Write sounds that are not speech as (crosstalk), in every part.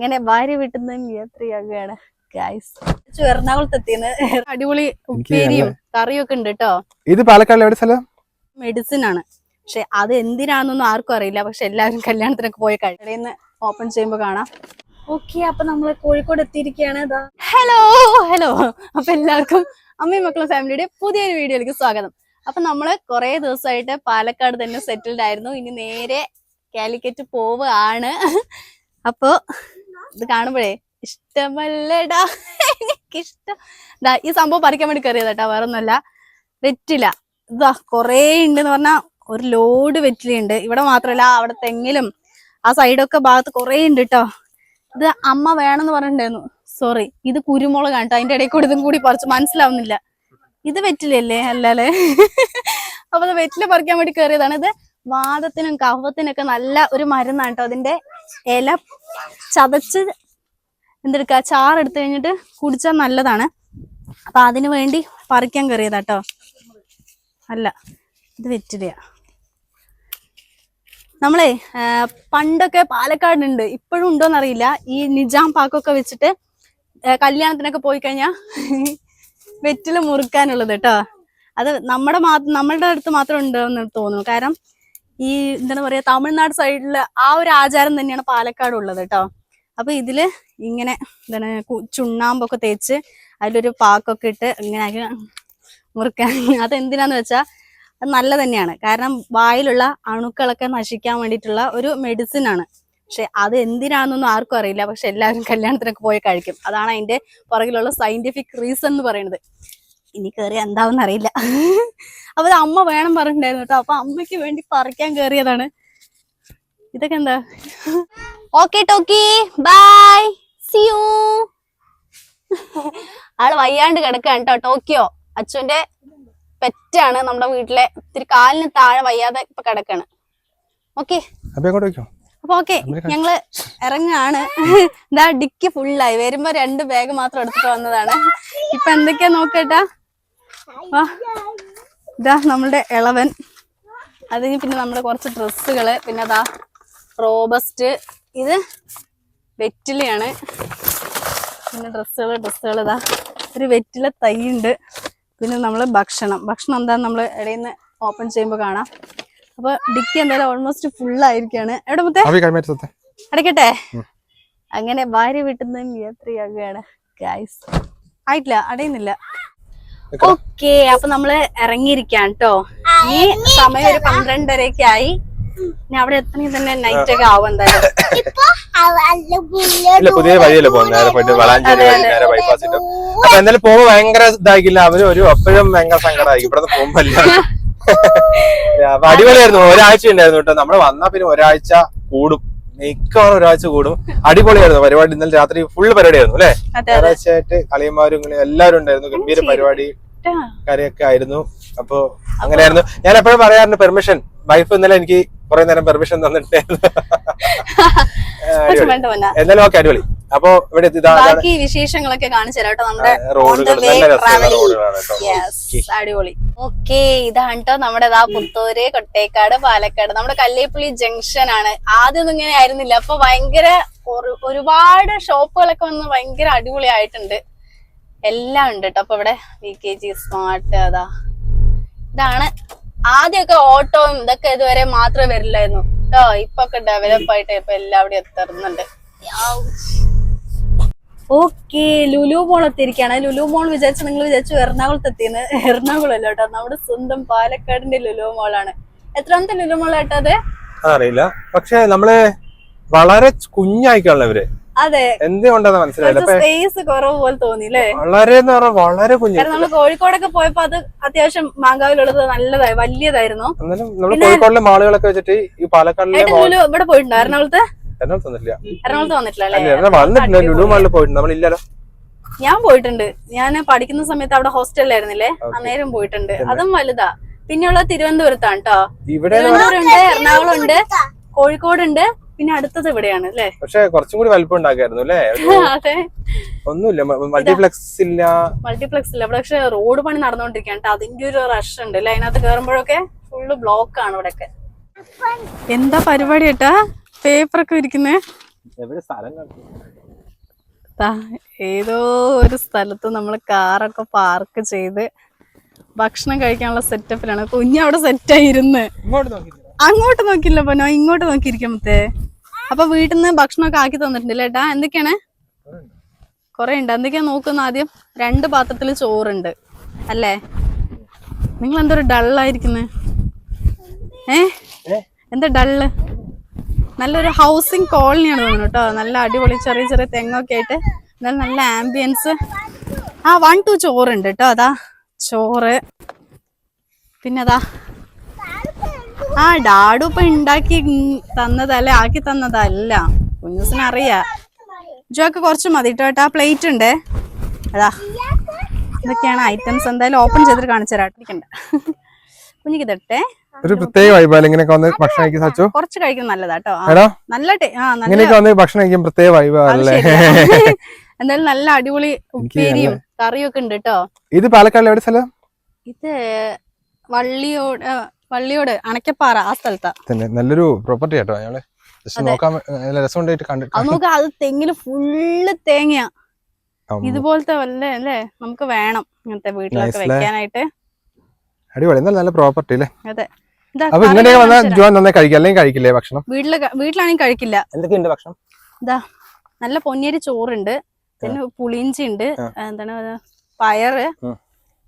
അങ്ങനെ ഭാര്യ വീട്ടിൽ നിന്ന് യാത്രയാകുകയാണ് എറണാകുളത്ത് എത്തിയെന്ന് അടിപൊളി ഉപ്പേരിയും കറിയും ഒക്കെ ഉണ്ട് കേട്ടോ ഇത് പാലക്കാട് എവിടെ സ്ഥലം? മെഡിസിൻ ആണ്. പക്ഷെ അത് എന്തിനാണെന്നൊന്നും ആർക്കും അറിയില്ല. പക്ഷെ എല്ലാവരും കല്യാണത്തിനൊക്കെ പോയി കഴിഞ്ഞ ഓപ്പൺ ചെയ്യുമ്പോ കാണാം. ഓക്കെ അപ്പൊ നമ്മൾ കോഴിക്കോട് എത്തിയിരിക്കുകയാണ്. ഹലോ ഹലോ അപ്പൊ എല്ലാവർക്കും അമ്മയും മക്കളും ഫാമിലിയുടെ പുതിയൊരു വീഡിയോയിലേക്ക് സ്വാഗതം. അപ്പൊ നമ്മൾ കുറെ ദിവസമായിട്ട് പാലക്കാട് തന്നെ സെറ്റിൽഡ് ആയിരുന്നു. ഇനി നേരെ കാലിക്കറ്റ് പോവുകയാണ്. അപ്പൊ ഇത് കാണുമ്പോഴേ ഇഷ്ടമല്ലടാ. എനിക്കിഷ്ടം. ഈ സംഭവം പറിക്കാൻ വേണ്ടി കയറിയത് കേട്ടോ വേറെ ഒന്നുമല്ല വെറ്റില. ഇതാ കൊറേ ഉണ്ടെന്ന് പറഞ്ഞാ ഒരു ലോഡ് വെറ്റിലുണ്ട് ഇവിടെ മാത്രല്ല അവിടെ തെങ്ങിലും ആ സൈഡൊക്കെ ഭാഗത്ത് കൊറേ ഉണ്ട് കേട്ടോ ഇത് അമ്മ വേണമെന്ന് പറഞ്ഞിട്ടുണ്ടായിരുന്നു. സോറി ഇത് കുരുമുളക് കേട്ടോ. അതിന്റെ ഇടയിൽ കൂടി ഇതും കൂടി പറിച്ചു മനസ്സിലാവുന്നില്ല. ഇത് വെറ്റിലല്ലേ അല്ലല്ലേ അപ്പൊ അത് വെറ്റില പറിക്കാൻ വേണ്ടി കയറിയതാണ് ഇത് വാദത്തിനും കഫത്തിനൊക്കെ നല്ല ഒരു മരുന്നാണ് കേട്ടോ അതിന്റെ ഇല ചതച്ച് എന്തെടുക്ക ചാറെടുത്ത് കഴിഞ്ഞിട്ട് കുടിച്ചാൽ നല്ലതാണ്. അപ്പൊ അതിനു വേണ്ടി പറിക്കാൻ കയറിയതാട്ടോ അല്ല ഇത് വെറ്റിലയാ. നമ്മളെ പണ്ടൊക്കെ പാലക്കാടുണ്ട് ഇപ്പോഴും ഉണ്ടോ അറിയില്ല ഈ നിജാം പാക്കൊക്കെ വെച്ചിട്ട് കല്യാണത്തിനൊക്കെ പോയി കഴിഞ്ഞാൽ (laughs) വെറ്റില മുറുക്കാനുള്ളത് കേട്ടോ അത് നമ്മുടെ മാത്രം നമ്മളുടെ അടുത്ത് മാത്രം ഉണ്ടെന്ന് തോന്നുന്നു. കാരണം ഈ എന്താണ് പറയാ തമിഴ്നാട് സൈഡിൽ ആ ഒരു ആചാരം തന്നെയാണ് പാലക്കാട് ഉള്ളത് കേട്ടോ അപ്പൊ ഇതിൽ ഇങ്ങനെ എന്താണ് ചുണ്ണാമ്പൊക്കെ തേച്ച് അതിലൊരു പാക്കൊക്കെ ഇട്ട് ഇങ്ങനെ മുറിക്കാൻ അതെന്തിനാന്ന് വെച്ചാൽ അത് നല്ല തന്നെയാണ്. കാരണം വായിലുള്ള അണുക്കളൊക്കെ നശിക്കാൻ വേണ്ടിയിട്ടുള്ള ഒരു മെഡിസിൻ ആണ്. പക്ഷെ അത് എന്തിനാണെന്നൊന്നും ആർക്കും അറിയില്ല. പക്ഷെ എല്ലാവരും കല്യാണത്തിനൊക്കെ പോയി കഴിക്കും. അതാണ് അതിന്റെ പുറകിലുള്ള സയന്റിഫിക് റീസൺ എന്ന് പറയുന്നത്. ഇനി കയറി എന്താവെന്ന് അറിയില്ല. അപ്പൊ അമ്മ വേണം പറഞ്ഞിട്ടുണ്ടായിരുന്നു കേട്ടോ. അപ്പൊ അമ്മയ്ക്ക് വേണ്ടി പറിക്കാൻ കേറിയതാണ്. ഇതൊക്കെ എന്താ? ഓക്കെ ടോക്കി ബൈ സി യു ആൾ വയ്യാണ്ട് കിടക്കാണ് കേട്ടോ ടോക്കിയോ. അച്ഛന്റെ പെറ്റാണ് നമ്മുടെ വീട്ടിലെ. ഇത്തിരി കാലിന് താഴെ വയ്യാതെ ഇപ്പൊ കിടക്കാണ്. ഓക്കെ അപ്പൊ ഓക്കെ ഞങ്ങൾ ഇറങ്ങാണ്. ഇതാ ഡിക്ക് ഫുള്ളായി വരുമ്പോ രണ്ട് ബാഗ് മാത്രം എടുത്തിട്ട് വന്നതാണ്. ഇപ്പൊ എന്തൊക്കെയാ നോക്കട്ടാ വാ ഇതാ നമ്മളുടെ ഇളവൻ അതിന് പിന്നെ നമ്മുടെ കുറച്ച് ഡ്രസ്സുകൾ. പിന്നെ അതാ റോബസ്റ്റ്. ഇത് വെറ്റിലയാണ്. പിന്നെ ഡ്രസ്സുകൾ ഡ്രസ്സുകൾ ഇതാ. ഒരു വെറ്റില തൈ ഉണ്ട് പിന്നെ നമ്മൾ ഭക്ഷണം. ഭക്ഷണം എന്താന്ന് നമ്മൾ ഇടയിൽ നിന്ന് ഓപ്പൺ ചെയ്യുമ്പോൾ കാണാം. അപ്പൊ ഡിക്കി എന്തായാലും ഓൾമോസ്റ്റ് ഫുൾ ആയിരിക്കാണ്. എവിടെ മുത്തേ? അടയ്ക്കട്ടെ അങ്ങനെ ഭാര്യ വീട്ടിൽ നിന്ന് യാത്രയാകുകയാണ് ഗായ്സ് ആയിട്ടില്ല അടയുന്നില്ല. ഓക്കെ അപ്പൊ നമ്മൾ ഇറങ്ങിയിരിക്കാണ് കേട്ടോ ഈ സമയം ഒരു പന്ത്രണ്ടരയൊക്കെ ആയി ഇനി അവിടെ എത്തണമെങ്കിൽ തന്നെ നൈറ്റ് ഒക്കെ ആവും എന്തായാലും. പുതിയ വഴിയല്ലേ പോകുന്നത്? നേരെ പോയിട്ട് വളാഞ്ചേരി വഴി നേരെ ബൈപ്പാസ് ഇട്ടു. അപ്പൊ എന്തായാലും പോകുമ്പോ ഭയങ്കര ഇതാക്കില്ല (laughs) അവർ ഒരു എപ്പോഴും ഭയങ്കര സങ്കടമായി ഇവിടെ നിന്ന് പോകുമ്പോ അടിപൊളിയായിരുന്നു. ഒരാഴ്ച ഉണ്ടായിരുന്നു കേട്ടോ. നമ്മൾ വന്നാ പിന്നെ ഒരാഴ്ച കൂടും. മിക്കവാറും ഒരാഴ്ച കൂടും. അടിപൊളിയായിരുന്നു പരിപാടി. ഇന്നലെ രാത്രി ഫുൾ പരിപാടിയായിരുന്നു അല്ലെ? ഞായറാഴ്ചയായിട്ട് കളിയന്മാരും എല്ലാവരും ഉണ്ടായിരുന്നു. ഗംഭീര പരിപാടി കാര്യൊക്കെ കാര്യമൊക്കെ ആയിരുന്നു. അപ്പൊ അങ്ങനെയായിരുന്നു. ഞാൻ എപ്പോഴും പറയാറുണ്ട് പെർമിഷൻ. വൈഫ് ഇന്നലെ എനിക്ക് കുറെ നേരം പെർമിഷൻ തന്നിട്ടേ കുറച്ച് വേണ്ട പോന്നാ. എന്നാലും ഓക്കെ അടിപൊളി. അപ്പൊ ഇവിടെ ഇതാ- ബാക്കി വിശേഷങ്ങളൊക്കെ കാണിച്ചു തരാം കേട്ടോ നമ്മുടെ അടിപൊളി. ഓക്കെ ഇതാണ് കേട്ടോ നമ്മുടെ ദാ പുത്തൂര് കൊട്ടേക്കാട് പാലക്കാട്. നമ്മുടെ കല്ലേപ്പള്ളി ജംഗ്ഷൻ ആണ്. ആദ്യം ഇങ്ങനെ ആയിരുന്നില്ല. അപ്പൊ ഭയങ്കര ഒരുപാട് ഷോപ്പുകളൊക്കെ വന്ന് ഭയങ്കര അടിപൊളി ആയിട്ടുണ്ട് എല്ലാം ഉണ്ട് കേട്ടോ അപ്പൊ ഇവിടെ. വി കെ ജി സ്മാർട്ട് അതാ. ഇതാണ്. ആദ്യമൊക്കെ ഓട്ടോയും ഇതൊക്കെ ഇതുവരെ മാത്രമേ വരില്ലായിരുന്നു. കേട്ടോ ഇപ്പൊ ഒക്കെ ഡെവലപ്പ് ആയിട്ട് ഇപ്പൊ എല്ലാവിടെയും എത്തുന്നുണ്ട് ഓക്കെ ലുലു മോൾ എത്തിയിരിക്കുകയാണ്. ലുലു മോൾ വിചാരിച്ചു നിങ്ങൾ വിചാരിച്ചു എറണാകുളത്ത് എത്തിയെന്ന്. എറണാകുളം അല്ല കേട്ടോ. നമ്മുടെ സ്വന്തം പാലക്കാടിന്റെ ലുലു മോളാണ് എത്രാമത്തെ ലുലു മോൾ കേട്ടോ അത്? അറിയില്ല. പക്ഷെ നമ്മൾ വളരെ കുഞ്ഞായിക്കാണല്ലോ ഇവർ. അതെ. എന്തുകൊണ്ടാന്ന് മനസ്സിലായില്ല. സ്പേസ് കുറവ് പോലെ തോന്നി അല്ലേ? വളരെ വളരെ കുഞ്ഞു. നമ്മൾ കോഴിക്കോടൊക്കെ പോയപ്പോ അത് അത്യാവശ്യം മാങ്കാവിലുള്ളത് നല്ലതായി വലിയതായിരുന്നു. എന്നാലും നമ്മൾ കോഴിക്കോടിലെ മാളുകളൊക്കെ വെച്ചിട്ട് ഈ പാലക്കാടിലെ ഇവിടെ പോയിട്ടുണ്ടോ എറണാകുളത്ത്? എറണാകുളത്ത് വന്നിട്ടില്ല. അല്ല? അല്ലേ വന്നിട്ടുണ്ട് ലുലു മാളിൽ പോയിട്ടുണ്ട്. നമ്മളില്ലല്ലോ. ഞാൻ പോയിട്ടുണ്ട്. ഞാൻ പഠിക്കുന്ന സമയത്ത് അവിടെ ഹോസ്റ്റലിലായിരുന്നില്ലേ അന്നേരം പോയിട്ടുണ്ട്. അതും വലുതാ. പിന്നെയുള്ള തിരുവനന്തപുരത്താണ് കേട്ടോ ഇവിടെ തിരുവനന്തപുരം ഉണ്ട് എറണാകുളം ഉണ്ട് കോഴിക്കോട് ഉണ്ട് പിന്നെ അടുത്തത് ഇവിടെയാണ് അല്ലേ? പക്ഷെ കുറച്ചും കൂടി വലിപ്പം ഉണ്ടാക്കായിരുന്നു അല്ലേ? (laughs) അതെ. ഒന്നുമില്ല. മൾട്ടിപ്ലക്സ് ഇല്ല. മൾട്ടിപ്ലക്സ് ഇല്ല. ഇവിടെ പക്ഷെ റോഡ് പണി നടന്നുകൊണ്ടിരിക്കുകയാണ് ട്ടോ. അതിന്റെ ഒരു റഷ് ഉണ്ട് അല്ലേ? അതിനകത്ത് കയറുമ്പോഴൊക്കെ ഫുള്ള് ബ്ലോക്ക് ആണ് ഇവിടെയൊക്കെ. എന്താ പരിപാടി ഏട്ടാ? പേപ്പർ ഒക്കെ ഇരിക്കുന്നേ ഏതോ ഒരു സ്ഥലത്ത് നമ്മൾ കാറൊക്കെ പാർക്ക് ചെയ്ത് ഭക്ഷണം കഴിക്കാനുള്ള സെറ്റപ്പിലാണ്. കുഞ്ഞവിടെ സെറ്റായിരുന്ന്. അങ്ങോട്ട് നോക്കില്ല പൊന്നോ ഇങ്ങോട്ട് നോക്കിയിരിക്കാം മുത്തേ. അപ്പൊ വീട്ടിൽ നിന്ന് ഭക്ഷണമൊക്കെ ആക്കി തന്നിട്ടുണ്ട് ഏട്ടാ? എന്തൊക്കെയാണ്? കൊറേ ഉണ്ട് എന്തൊക്കെയാ നോക്കുന്ന ആദ്യം? രണ്ട് പാത്രത്തിൽ ചോറുണ്ട്. അല്ലേ? നിങ്ങൾ എന്തൊരു ഡള്ളായിരിക്കുന്നേ ഏ? എന്താ ഡള്ള് നല്ലൊരു ഹൗസിംഗ് കോളനിയാണ് തോന്നുന്നു കേട്ടോ. നല്ല അടിപൊളി ചെറിയ ചെറിയ തെങ്ങൊക്കെ ആയിട്ട് നല്ല നല്ല ആംബിയൻസ് ആ വൺ ടു ചോറുണ്ട് കേട്ടോ. അതാ ചോറ്. പിന്നെ അതാ. ആ ഡാഡു ഇപ്പൊ ഉണ്ടാക്കി തന്നതല്ലേ ആക്കി തന്നതല്ല കുഞ്ഞൂസിന് അറിയാ ജോക്ക് കുറച്ച് മതി കേട്ടോ. ഏട്ടാ പ്ലേറ്റ് ഉണ്ട്. അതാ. ഇതൊക്കെയാണ് ഐറ്റംസ് എന്തായാലും ഓപ്പൺ ചെയ്തിട്ട് കാണിച്ചു തരാം. ഇരിക്കണ്ട. കുഞ്ഞിക്ക് തട്ടെ ഒരു പ്രത്യേക വൈബാണ് ഇങ്ങനെയൊക്കെ വന്ന് ഭക്ഷണം കഴിക്കാൻ സാധിച്ചു? കുറച്ച് കഴിക്കുന്നത് നല്ലതാ കേട്ടോ ആ, എടാ നല്ല ഇങ്ങനെയൊക്കെ വന്ന് ഭക്ഷണം കഴിക്കാൻ പ്രത്യേക വൈബാണല്ലേ. (laughs) എന്തായാലും നല്ല അടിപൊളി ഉപ്പേരിയും കറിയും ഒക്കെ ഉണ്ട് കേട്ടോ ഇത് പാലക്കാട് എവിടെ സ്ഥലം? ഇത് വള്ളിയോട് വള്ളിയോട് അണക്കപ്പാറ ആ സ്ഥലത്താ. തന്നെ നല്ലൊരു പ്രോപ്പർട്ടി കേട്ടോ ഞങ്ങൾ നോക്കാൻ രസമുണ്ടായിട്ട് കണ്ടിട്ട് നമുക്ക് അത് തെങ്ങിൽ ഫുള്ള് തേങ്ങയാ. ഇതുപോലത്തെ വല്ല അല്ലേ? നമുക്ക് വേണം ഇങ്ങനത്തെ വീട്ടിലൊക്കെ വെക്കാനായിട്ട്. അടിപൊളി നല്ല പ്രോപ്പർട്ടി അല്ലേ അതെ. അപ്പൊ ഇങ്ങനെയൊക്കെ വന്നാൽ ജോൻ നന്നായി കഴിക്കും അല്ലെങ്കിൽ കഴിക്കില്ലേ ഭക്ഷണം. വീട്ടിൽ വീട്ടിലാണെങ്കിൽ കഴിക്കില്ല. എന്തൊക്കെയുണ്ട് ഭക്ഷണം? ഇതാ നല്ല പൊന്നിയരി ചോറുണ്ട്. പിന്നെ പുളിഞ്ചി ഉണ്ട്. എന്താണ്? പയറ് ഉം.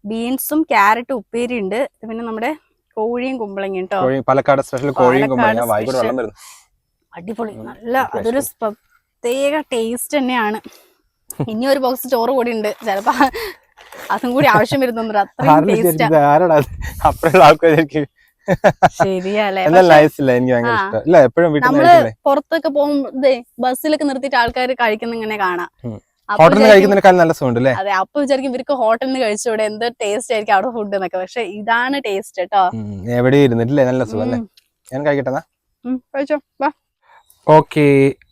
ബീൻസും ക്യാരറ്റും ഉപ്പേരി ഉണ്ട്. പിന്നെ നമ്മുടെ കോഴിയും കുമ്പളങ്ങയും കേട്ടോ പാലക്കാട് സ്പെഷ്യൽ കോഴിയും കുമ്പളങ്ങ. അടിപൊളി. നല്ല അതൊരു പ്രത്യേക ടേസ്റ്റ് തന്നെയാണ്. ഇനി ഒരു ബോക്സ് ചോറ് കൂടി ഉണ്ട്. ചിലപ്പോ അതും കൂടി ആവശ്യം വരുന്നുണ്ട്. അത്രയും ടേസ്റ്റ് ആൾക്കാർ നൈസ് ഇല്ല എനിക്ക് ഭയങ്കര ഇഷ്ടം. ഇല്ല എപ്പോഴും വീട്ടിൽ പുറത്തൊക്കെ പോകുമ്പോ ബസ്സിലൊക്കെ നിർത്തിയിട്ട് ആൾക്കാർ കഴിക്കുന്ന ഇങ്ങനെ കാണാം. ഹോട്ടലിൽ നിന്ന് കഴിക്കുന്നതിനേക്കാൾ നല്ല സുഖമുണ്ട് അല്ലേ അതെ അപ്പൊ വിചാരിക്കും ഇവർക്ക് ഹോട്ടലിൽ നിന്ന് കഴിച്ചൂടെ എന്ത് ടേസ്റ്റ് ആയിരിക്കും അവിടെ ഫുഡ് എന്നൊക്കെ പക്ഷെ ഇതാണ് ടേസ്റ്റ് കേട്ടോ എവിടെ ഇരുന്നിട്ടില്ലേ? നല്ല സുഖം അല്ലേ? ഞാൻ കഴിക്കട്ടെ കഴിച്ചോ. വാ. ഓക്കെ.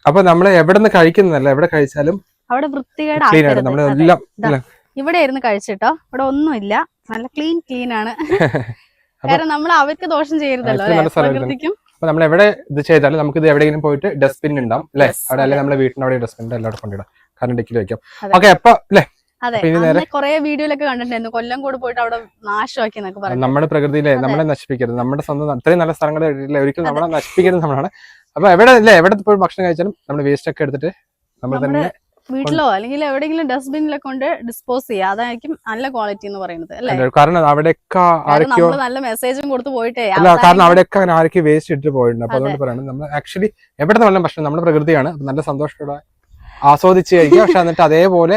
അപ്പൊ നമ്മൾ എവിടെ നിന്ന് കഴിക്കുന്നല്ല എവിടെ കഴിച്ചാലും അവിടെ വൃത്തികേട് നമ്മളെല്ലാം ആയിട്ട് ആക്കരുത്. നമ്മൾ അതെ. എല്ലാം ദാ. ഇല്ല. ഇവിടെ ഇരുന്ന് കഴിച്ചിട്ടോ ഇവിടെ ഒന്നുമില്ല. നല്ല ക്ലീൻ ക്ലീൻ ആണ്. (laughs) കാരണം നമ്മൾ അവർക്ക് ദോഷം ചെയ്യരുതല്ലോ അല്ലെ? പ്രകൃതിക്കും. അപ്പൊ നമ്മൾ എവിടെ ഇത് ചെയ്താലും നമുക്ക് ഇത് എവിടെയെങ്കിലും പോയിട്ട് ഡസ്റ്റ്ബിൻ ഉണ്ടാവും അല്ലെ? അവിടെ അല്ലെങ്കിൽ. നമ്മുടെ വീട്ടിന്റെ അവിടെ ഡസ്റ്റ്ബിൻ എല്ലാവരും കൊണ്ടിടാം. കാരണം ഡിക്കിൽ വെക്കാം. ഓക്കെ അപ്പൊ അല്ലെ? അതെ ഇനി അന്ന് കൊറേ വീഡിയോയിലൊക്കെ കണ്ടിട്ടുണ്ടായിരുന്നു. കൊല്ലം കൂടെ പോയിട്ട് അവിടെ നാശമാക്കി എന്നൊക്കെ പറഞ്ഞു നമ്മുടെ പ്രകൃതിയിലെ. നമ്മളെ നശിപ്പിക്കരുത്. നമ്മുടെ സ്വന്തം അത്രയും നല്ല സ്ഥലങ്ങൾ ഒരിക്കലും നമ്മളെ നശിപ്പിക്കരുത് നമ്മളാണ്. അപ്പൊ എവിടെ ഇല്ല എവിടെ പോയി ഭക്ഷണം കഴിച്ചാലും നമ്മൾ വേസ്റ്റ് ഒക്കെ എടുത്തിട്ട് നമ്മൾ തന്നെ വീട്ടിലോ അല്ലെങ്കിൽ എവിടെയെങ്കിലും ഡസ്റ്റ്ബിനിലൊക്കെ കൊണ്ട് ഡിസ്പോസ് ചെയ്യുക അതായിരിക്കും നല്ല ക്വാളിറ്റി എന്ന് പറയുന്നത് അല്ലെ? കാരണം അവിടെയൊക്കെ ആരൊക്കെയോ നല്ല മെസ്സേജും കൊടുത്ത് പോയിട്ടേ അല്ല കാരണം അവിടെയൊക്കെ അങ്ങനെ ആരൊക്കെ വേസ്റ്റ് ഇട്ടിട്ട് പോയിട്ടുണ്ട്. അപ്പൊ അതുകൊണ്ട് പറയണം നമ്മൾ ആക്ച്വലി എവിടെ നല്ല ഭക്ഷണം നമ്മുടെ പ്രകൃതിയാണ്. നല്ല സന്തോഷത്തോടെ ആസ്വദിച്ച് കഴിക്കുക. പക്ഷെ എന്നിട്ട് അതേപോലെ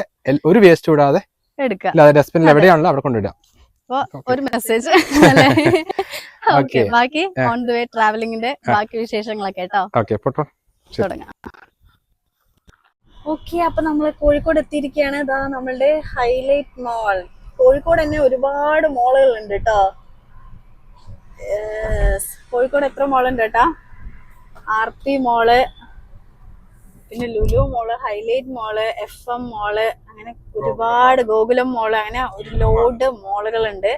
ഒരു വേസ്റ്റ് വിടാതെ എടുക്കുക. ഡസ്റ്റ്ബിനിൽ എവിടെയാണല്ലോ അവിടെ കൊണ്ടിടുക ഒരു മെസ്സേജ് (laughs) ബാക്കി ഓൺ ദി വേ ട്രാവലിംഗിന്റെ ബാക്കി വിശേഷങ്ങളൊക്കെ കേട്ടോ. തുടങ്ങാം. ഓക്കെ അപ്പൊ നമ്മൾ കോഴിക്കോട് എത്തിയിരിക്കുകയാണ്. ഇതാ നമ്മളുടെ ഹൈലൈറ്റ് മോൾ. കോഴിക്കോട് തന്നെ ഒരുപാട് മോളുകൾ ഉണ്ട് കേട്ടോ കോഴിക്കോട് എത്ര മോളുണ്ട് കേട്ടാ ആർ പി മോൾ പിന്നെ Lulu mall Hilite mall F M mall അങ്ങനെ ഒരുപാട് ഗോകുലം മോൾ അങ്ങനെ ഒരു ലോഡ് മോളുകൾ ഉണ്ട്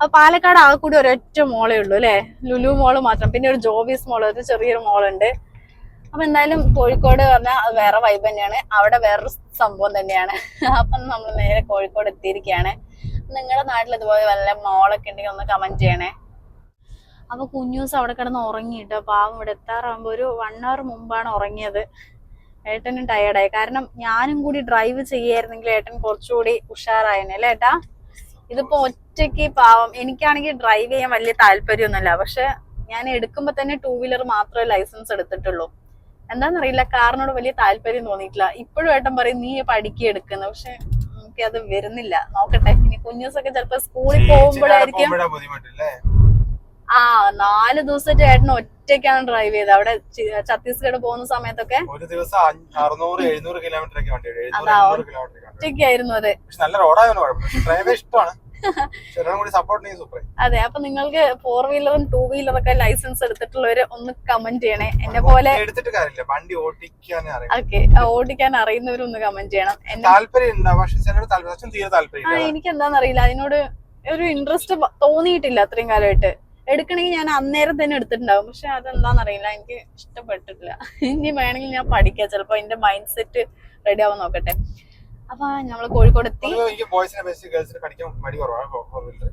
അപ്പൊ പാലക്കാട് ആകെ കൂടി ഒരൊറ്റ മോളേ ഉള്ളൂ അല്ലെ? ലുലു മോൾ മാത്രം. പിന്നെ ഒരു ജോബീസ് മോൾ ഒരു ചെറിയൊരു മോളുണ്ട്. അപ്പൊ എന്തായാലും കോഴിക്കോട് പറഞ്ഞാൽ വേറെ വൈബ് തന്നെയാണ്. അവിടെ വേറൊരു സംഭവം തന്നെയാണ്. അപ്പൊ നമ്മൾ നേരെ കോഴിക്കോട് എത്തിയിരിക്കുകയാണ് നിങ്ങളുടെ നാട്ടിൽ ഇതുപോലെ വല്ല മോളൊക്കെ ഉണ്ടെങ്കിൽ ഒന്ന് കമന്റ് ചെയ്യണേ. അപ്പൊ കുഞ്ഞൂസ് അവിടെ കിടന്ന് ഉറങ്ങിയിട്ട് പാവം ഇവിടെ എത്താറാകുമ്പോ ഒരു വൺ അവർ മുമ്പാണ് ഉറങ്ങിയത്. ഏട്ടനും ടയേർഡായി കാരണം ഞാനും കൂടി ഡ്രൈവ് ചെയ്യായിരുന്നെങ്കിൽ ഏട്ടൻ കുറച്ചുകൂടി ഉഷാറായനെ അല്ലേ ഏട്ടാ? ഇതിപ്പോ ഒറ്റയ്ക്ക് പാവം. എനിക്കാണെങ്കിൽ ഡ്രൈവ് ചെയ്യാൻ വലിയ താല്പര്യമൊന്നുമില്ല. പക്ഷെ ഞാൻ എടുക്കുമ്പോ തന്നെ ടൂ വീലർ മാത്രമേ ലൈസൻസ് എടുത്തിട്ടുള്ളൂ. എന്താന്നറിയില്ല കാറിനോട് വലിയ താല്പര്യം തോന്നിയിട്ടില്ല. ഇപ്പോഴും ഏട്ടൻ പറയും നീ പഠിക്കുക എടുക്കുന്നത് പക്ഷെ എനിക്ക് അത് വരുന്നില്ല. നോക്കട്ടെ ഇനി കുഞ്ഞൂസൊക്കെ ചിലപ്പോ സ്കൂളിൽ പോകുമ്പോഴായിരിക്കും. ആ നാല് ദിവസം ഏട്ടൻ ഒറ്റയ്ക്കാണ് ഡ്രൈവ് ചെയ്തത്. അവിടെ ഛത്തീസ്ഗഡ് പോകുന്ന സമയത്തൊക്കെ ഒരു ദിവസം അറുന്നൂറ് എഴുന്നൂറ് കിലോമീറ്റർ ഒക്കെ ഒറ്റയ്ക്കായിരുന്നു അത്. നല്ല കുഴപ്പമില്ല. ഡ്രൈവർ ഇഷ്ടമാണ്. അതെ അപ്പൊ നിങ്ങൾക്ക് ഫോർ വീലറും ടൂ വീലറും ഒക്കെ ലൈസൻസ് എടുത്തിട്ടുള്ളവര് ഒന്ന് കമന്റ് ചെയ്യണേ. എന്നെ പോലെ വണ്ടി ഓടിക്കാൻ ഓക്കെ ഓടിക്കാൻ അറിയുന്നവരൊന്ന് കമന്റ് ചെയ്യണം. ആ എനിക്ക് എന്താണെന്നറിയില്ല അതിനോട് ഒരു ഇൻട്രസ്റ്റ് തോന്നിയിട്ടില്ല അത്രയും കാലമായിട്ട്. എടുക്കണമെങ്കിൽ ഞാൻ അന്നേരം തന്നെ എടുത്തിട്ടുണ്ടാവും. പക്ഷെ അതെന്താണെന്നറിയില്ല എനിക്ക് ഇഷ്ടപ്പെട്ടിട്ടില്ല. ഇനി വേണമെങ്കിൽ ഞാൻ പഠിക്കാം. ചിലപ്പോ എന്റെ മൈൻഡ് സെറ്റ് റെഡി ആവാൻ നോക്കട്ടെ. അപ്പൊ നമ്മൾ കോഴിക്കോട് എത്തി. എനിക്ക് ബോയ്സിനെ അപേക്ഷിച്ച് ഗേൾസിനെ പഠിക്കാൻ മടി കുറവാണ്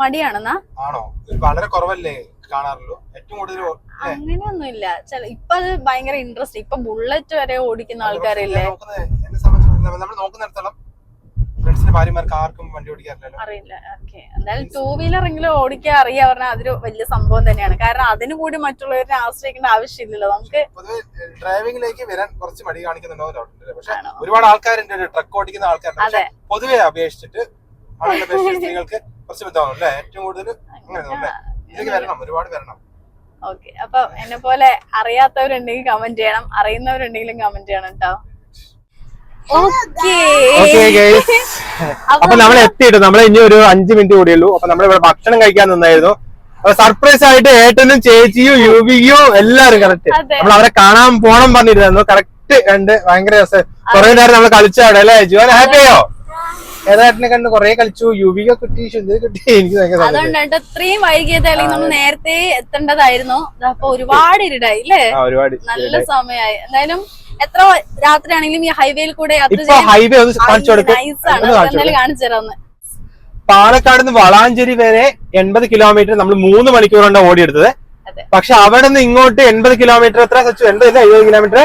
മടിയാണെന്നാ? ആണോ? വളരെ കുറവല്ലേ കാണാറുള്ളൂ. ഏറ്റവും കൂടുതൽ? അങ്ങനെയൊന്നുമില്ല. ഇപ്പൊ അത് ഭയങ്കര ഇൻട്രസ്റ്റ് ഇപ്പൊ ബുള്ളറ്റ് വരെ ഓടിക്കുന്ന ആൾക്കാരില്ലേ? നമ്മൾ നോക്കുന്നിടത്തോളം ഭാര്യമാർക്ക് ആർക്കും വണ്ടി ഓടിക്കാറില്ലല്ലോ. അറിയില്ല. ഓക്കെ. എന്തായാലും ടൂ വീലർ എങ്കിലും ഓടിക്കാൻ അറിയാ പറഞ്ഞാൽ അതൊരു വലിയ സംഭവം തന്നെയാണ്. കാരണം അതിനു കൂടി മറ്റുള്ളവരെ ആശ്രയിക്കേണ്ട ആവശ്യമില്ലല്ലോ. നമുക്ക് പൊതുവെ ഡ്രൈവിംഗിലേക്ക് വരാൻ കുറച്ച് മടി കാണിക്കുന്നുണ്ടോ. പക്ഷെ? ഒരുപാട് ആൾക്കാരുണ്ട് ട്രക്ക് ഓടിക്കുന്ന ആൾക്കാരുണ്ട്. അതെ. പൊതുവെ അപേക്ഷിച്ചിട്ട് ആളുകളെ സ്ത്രീകൾക്ക് കുറച്ച് അല്ലേ? ഏറ്റവും കൂടുതൽ അങ്ങനെ. അല്ലേ ഇതിലേക്ക് വരണം ഒരുപാട് വരണം. ഓക്കെ. അപ്പൊ എന്നെ പോലെ അറിയാത്തവരുണ്ടെങ്കിൽ കമന്റ് ചെയ്യണം. അറിയുന്നവരുണ്ടെങ്കിലും കമന്റ് ചെയ്യണം കേട്ടോ (laughs) അപ്പൊ നമ്മൾ എത്തിയിട്ട് നമ്മൾ ഇനി ഒരു അഞ്ചു മിനിറ്റ് കൂടിയുള്ളൂ അപ്പൊ നമ്മൾ ഇവിടെ ഭക്ഷണം കഴിക്കാൻ നിന്നായിരുന്നു. അപ്പൊ സർപ്രൈസ് ആയിട്ട് ഏട്ടനും ചേച്ചിയും യുവിയും എല്ലാരും കറക്റ്റ് നമ്മൾ അവരെ കാണാൻ പോണം പറഞ്ഞിരുന്നു. കറക്റ്റ് കണ്ട് ഭയങ്കര രസം. കുറെ നേരം നമ്മൾ കളിച്ചാടെ അല്ലേ ജുവാൻ ഹാപ്പിയോ ഏതാട്ടിനെ കണ്ട് കൊറേ കളിച്ചു. യുവിക കിട്ടി ശുദ്ധ കിട്ടി. എനിക്ക് അതുകൊണ്ടാണ് ഇത്രയും വൈകിയത് അല്ലെങ്കിൽ നമ്മൾ നേരത്തെ എത്തേണ്ടതായിരുന്നു. അപ്പൊ ഒരുപാട് ഇരുടായി അല്ലേ ഒരുപാട് നല്ല സമയമായി. എന്തായാലും എത്ര രാത്രിയാണെങ്കിലും ഈ ഹൈവേയിൽ കൂടെ ഹൈവേ ഒന്ന് കാണിച്ചു നൈസ് ആണ്. ഒന്ന് കാണിച്ചു തരാന്ന് പാലക്കാട് നിന്ന് വളാഞ്ചേരി വരെ എൺപത് കിലോമീറ്റർ നമ്മൾ മൂന്ന് മണിക്കൂർ കൊണ്ട് ഓടിയെടുത്തത് പക്ഷെ അവിടെ നിന്ന് ഇങ്ങോട്ട് എൺപത് കിലോമീറ്റർ എത്ര സച്ചു? എൺപത് അല്ല? എഴുപത് കിലോമീറ്റർ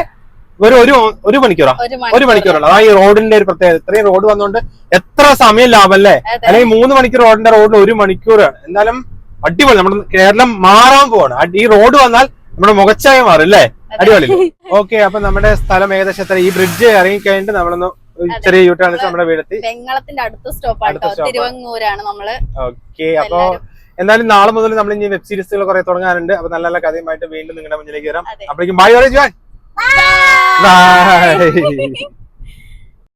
ഒരു ഒരു ഒരു മണിക്കൂറോ? ഒരു മണിക്കൂറുള്ള. അതാ ഈ റോഡിന്റെ ഒരു പ്രത്യേകത. ഇത്രയും റോഡ് വന്നുകൊണ്ട് എത്ര സമയം ലാഭം അല്ലേ. അല്ലെങ്കിൽ മൂന്ന് മണിക്കൂർ റോഡിന്റെ റോഡിൽ ഒരു മണിക്കൂറാണ്. എന്തായാലും അടിപൊളി. നമ്മുടെ കേരളം മാറാൻ പോവാണ്. ഈ റോഡ് വന്നാൽ നമ്മുടെ മുഖച്ചായ മാറും അല്ലേ? അടിപൊളി ഓക്കെ അപ്പൊ നമ്മുടെ സ്ഥലം ഏകദേശം എത്ര? ഈ ബ്രിഡ്ജ് ഇറങ്ങിക്കഴിഞ്ഞിട്ട് നമ്മളൊന്ന് ചെറിയ യൂട്ടാണ് നമ്മുടെ വീടെത്തി. വെങ്ങളത്തിന്റെ അടുത്ത സ്റ്റോപ്പാണ്. തിരുവങ്ങൂരാണ് നമ്മൾ. ഓക്കെ അപ്പൊ എന്തായാലും നാളെ മുതൽ നമ്മൾ ഇനി വെബ് സീരീസുകൾ കുറെ തുടങ്ങാനുണ്ട്. അപ്പൊ നല്ല നല്ല കഥയുമായിട്ട് വീണ്ടും നിങ്ങളുടെ മുന്നിലേക്ക് വരാം. അപ്പോഴേക്കും ബൈ ബൈ ബൈ